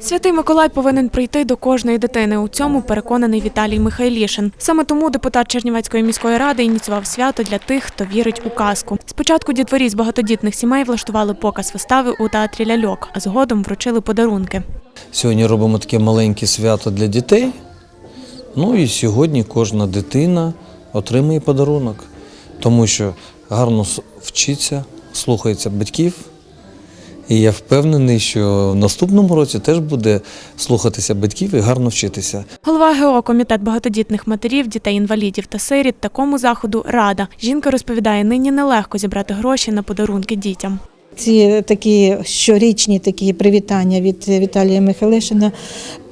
Святий Миколай повинен прийти до кожної дитини. У цьому переконаний Віталій Михайлішин. Саме тому депутат Чернівецької міської ради ініціював свято для тих, хто вірить у казку. Спочатку дітворі з багатодітних сімей влаштували показ вистави у театрі ляльок, а згодом вручили подарунки. Сьогодні робимо таке маленьке свято для дітей. Ну і сьогодні кожна дитина отримує подарунок, тому що гарно вчиться, слухається батьків. І я впевнений, що в наступному році теж буде слухатися батьків і гарно вчитися. Голова ГО комітет багатодітних матерів, дітей інвалідів та сиріт такому заходу рада. Жінка розповідає, нині нелегко зібрати гроші на подарунки дітям. Ці такі щорічні такі привітання від Віталія Михайлишина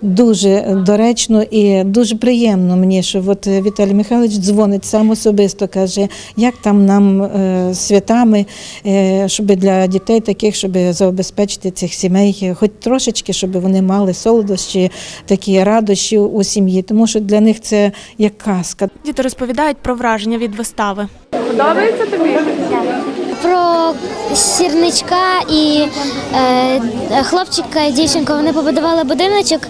дуже доречно і дуже приємно мені, що от Віталій Михайлович дзвонить сам особисто, каже, як там нам е, святами, е, щоб для дітей таких, щоб забезпечити цих сімей, хоч трошечки, щоб вони мали солодощі, такі радощі у сім'ї, тому що для них це як казка. Діти розповідають про враження від вистави. Про сірничка і е, хлопчика і дівчинку вони побудували будиночок,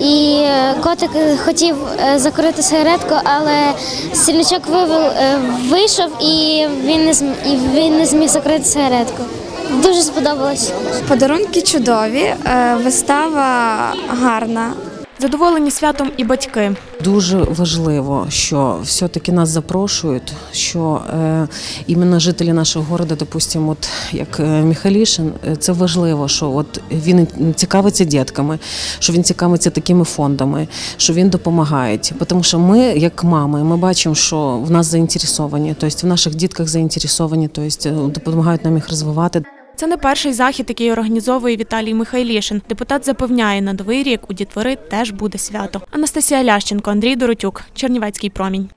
і е, котик хотів е, закурити сигаретку, але сірничок вивел, е, вийшов і він не зм, і він не зміг закрити сигаретку. Дуже сподобалось. Подарунки чудові, вистава гарна. Задоволені святом і батьки. Дуже важливо, що все-таки нас запрошують, що е, іменно жителі нашого міста, допустимо, от як е, Михайлішин, е, це важливо, що от він цікавиться дітками, що він цікавиться такими фондами, що він допомагає. Тому що ми, як мами, ми бачимо, що в нас заінтересовані, тобто в наших дітках заінтересовані, тобто допомагають нам їх розвивати. Це не перший захід, який організовує Віталій Михайлішин. Депутат запевняє, на новий рік у дітвори теж буде свято. Анастасія Лященко, Андрій Доротюк, Чернівецький промінь.